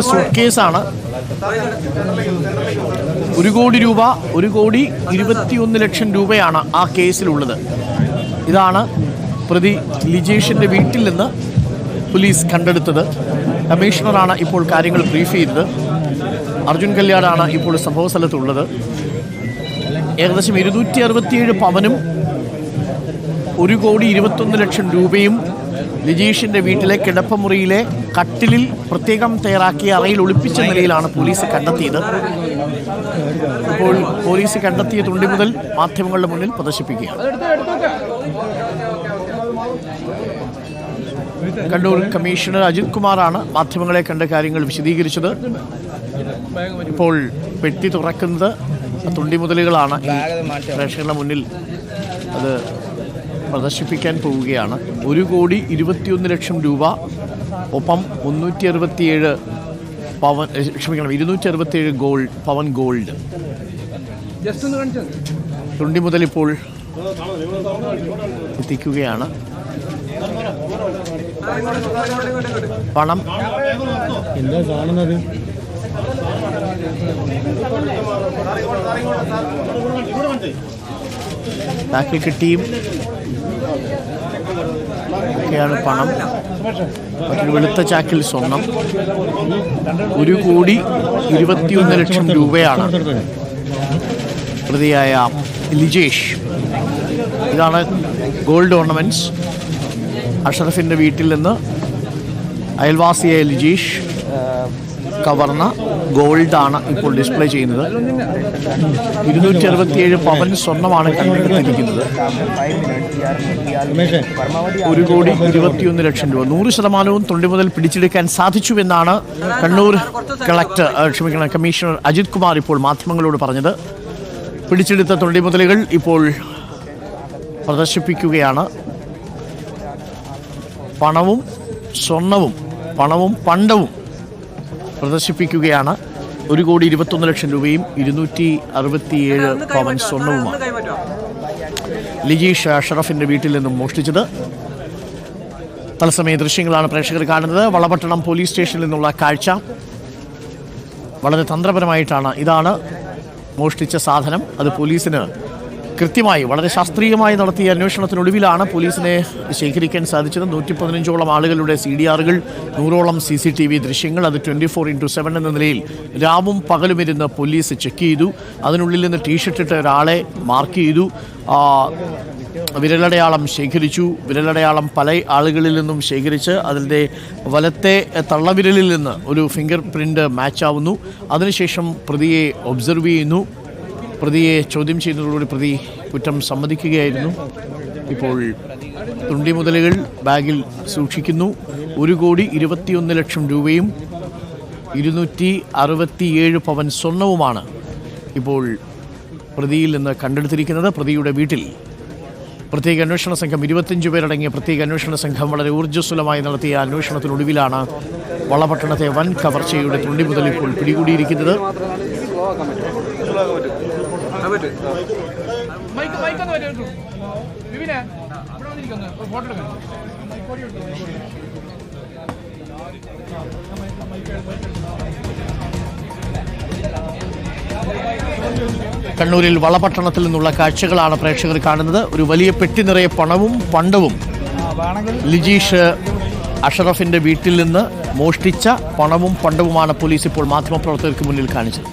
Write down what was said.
സൂട്ട്കേസാണ് ഒരു കോടി രൂപ ഒരു കോടി ഇരുപത്തിയൊന്ന് ലക്ഷം രൂപയാണ് ആ കേസിലുള്ളത്. ഇതാണ് പ്രതി ലിജേഷിന്റെ വീട്ടിൽ നിന്ന് പോലീസ് കണ്ടെടുത്തത്. കമ്മീഷണറാണ് ഇപ്പോൾ കാര്യങ്ങൾ ബ്രീഫ് ചെയ്തത്. അർജുൻ കല്യാടാണ് ഇപ്പോൾ സംഭവ സ്ഥലത്തുള്ളത് ഏകദേശം ഇരുന്നൂറ്റി അറുപത്തിയേഴ് പവനും ഒരു കോടി ഇരുപത്തൊന്ന് ലക്ഷം രൂപയും ലിജീഷിന്റെ വീട്ടിലെ കിടപ്പമുറിയിലെ കട്ടിലിൽ പ്രത്യേകം തയ്യാറാക്കിയ അറയിൽ ഒളിപ്പിച്ച നിലയിലാണ് പോലീസ് കണ്ടെത്തിയത്. ഇപ്പോൾ പോലീസ് കണ്ടെത്തിയ തുണ്ടി മുതൽ മാധ്യമങ്ങളുടെ മുന്നിൽ പ്രദർശിപ്പിക്കുകയാണ്. കണ്ണൂർ കമ്മീഷണർ അജിത് കുമാറാണ് മാധ്യമങ്ങളെ കണ്ട കാര്യങ്ങൾ വിശദീകരിച്ചത്. ഇപ്പോൾ പെട്ടി തുറക്കുന്നത് തുണ്ടി മുതലുകളാണ്. പ്രേക്ഷകരുടെ മുന്നിൽ അത് പ്രദർശിപ്പിക്കാൻ പോവുകയാണ്. ഒരു കോടി ഇരുപത്തിയൊന്ന് ലക്ഷം രൂപ. ഒപ്പം മുന്നൂറ്റി അറുപത്തിയേഴ് പവൻ ക്ഷമിക്കണം ഇരുന്നൂറ്റി അറുപത്തിയേഴ് ഗോൾഡ് പവൻ ഗോൾഡ്. തുണ്ടി മുതൽ ഇപ്പോൾ എത്തിക്കുകയാണ്. പണം. എന്താ കാണുന്നത്? ബാക്കിൽ കിട്ടിയും ഒക്കെയാണ് പണം. മറ്റൊരു വെളുത്ത ചാക്കിൽ സ്വർണം. ഒരു കോടി ഇരുപത്തിയൊന്ന് ലക്ഷം രൂപയാണ്. പ്രതിയായ ലിജേഷ്. ഇതാണ് ഗോൾഡ് ഓർണമെന്റ്സ് അഷറഫിന്റെ വീട്ടിൽ നിന്ന് അയൽവാസിയായ ലിജീഷ്. കവർന്ന ഗോൾഡാണ് ഇപ്പോൾ ഡിസ്പ്ലേ ചെയ്യുന്നത്. ഇരുന്നൂറ്റി അറുപത്തിയേഴ് പവൻ സ്വർണമാണ് കണ്ടെടുത്തിരിക്കുന്നത് ഒരു കോടി ഇരുപത്തിയൊന്ന് ലക്ഷം രൂപ. നൂറ് ശതമാനവും തൊണ്ടി മുതൽ പിടിച്ചെടുക്കാൻ സാധിച്ചുവെന്നാണ് കണ്ണൂർ കളക്ടർ ക്ഷമിക്കണം കമ്മീഷണർ അജിത് കുമാർ ഇപ്പോൾ മാധ്യമങ്ങളോട് പറഞ്ഞത്. പിടിച്ചെടുത്ത തൊണ്ടി മുതലുകൾ ഇപ്പോൾ പ്രദർശിപ്പിക്കുകയാണ്. പണവും സ്വർണവും പണവും പണ്ടവും പ്രദർശിപ്പിക്കുകയാണ്. ഒരു കോടി ഇരുപത്തൊന്ന് ലക്ഷം രൂപയും ഇരുന്നൂറ്റി അറുപത്തിയേഴ് പവൻ സ്വർണവുമാണ്. ലിജീഷ് ഷറഫിന്റെ വീട്ടിൽ നിന്നും മോഷ്ടിച്ചത്. തത്സമയ ദൃശ്യങ്ങളാണ് പ്രേക്ഷകർ കാണുന്നത്. വളപട്ടണം പോലീസ് സ്റ്റേഷനിൽ നിന്നുള്ള കാഴ്ച വളരെ തന്ത്രപരമായിട്ടാണ് ഇതാണ് മോഷ്ടിച്ച സാധനം. അത് പോലീസിന് കൃത്യമായി വളരെ ശാസ്ത്രീയമായി നടത്തിയ അന്വേഷണത്തിനൊടുവിലാണ് പോലീസിനെ ശേഖരിക്കാൻ സാധിച്ചത്. നൂറ്റി പതിനഞ്ചോളം ആളുകളുടെ സി ഡി ആറുകൾ നൂറോളം സി സി ടി വി ദൃശ്യങ്ങൾ അത് ട്വന്റി ഫോർ ഇന്റു സെവൻ എന്ന നിലയിൽ രാവും പകലും ഇരുന്ന് പോലീസ് ചെക്ക് ചെയ്തു. അതിനുള്ളിൽ നിന്ന് ടീഷർട്ട് ഇട്ട ഒരാളെ മാർക്ക് ചെയ്തു. വിരലടയാളം ശേഖരിച്ചു. വിരലടയാളം പല ആളുകളിൽ നിന്നും ശേഖരിച്ച് അതിന്റെ വലത്തെ തള്ളവിരലിൽ നിന്ന് ഒരു ഫിംഗർ പ്രിന്റ് മാച്ചാവുന്നു. അതിനുശേഷം പ്രതിയെ ഒബ്സർവ് ചെയ്യുന്നു. പ്രതിയെ ചോദ്യം ചെയ്യുന്നതോടുകൂടി പ്രതി കുറ്റം സമ്മതിക്കുകയായിരുന്നു. ഇപ്പോൾ തുണ്ടി മുതലുകൾ ബാഗിൽ സൂക്ഷിക്കുന്നു. ഒരു കോടി ഇരുപത്തിയൊന്ന് ലക്ഷം രൂപയും ഇരുന്നൂറ്റി അറുപത്തിയേഴ് പവൻ സ്വർണവുമാണ് ഇപ്പോൾ പ്രതിയിൽ നിന്ന് കണ്ടെടുത്തിരിക്കുന്നത്. പ്രതിയുടെ വീട്ടിൽ പ്രത്യേക അന്വേഷണ സംഘം ഇരുപത്തിയഞ്ച് പേരടങ്ങിയ പ്രത്യേക അന്വേഷണ സംഘം വളരെ ഊർജസ്വലമായി നടത്തിയ അന്വേഷണത്തിനൊടുവിലാണ് വളപട്ടണത്തെ വൻ കവർച്ചയുടെ തുണ്ടി മുതൽ ഇപ്പോൾ പിടികൂടിയിരിക്കുന്നത്. മൈക്ക് മൈക്ക് ഒന്ന് വരും വിപിനെ ഇവിടെ വന്നിരിക്കുന്നു. ഒരു ഫോട്ടോ എടുക്കണം കണ്ണൂരിൽ വളപട്ടണത്തിൽ നിന്നുള്ള കാഴ്ചകളാണ് പ്രേക്ഷകർ കാണുന്നത്. ഒരു വലിയ പെട്ടി നിറയെ പണവും പണ്ടവും ലിജീഷ് അഷറഫിന്റെ വീട്ടിൽ നിന്ന് മോഷ്ടിച്ച പണവും പണ്ടവുമാണ് പോലീസ് ഇപ്പോൾ മാധ്യമപ്രവർത്തകർക്ക് മുന്നിൽ കാണിച്ചത്.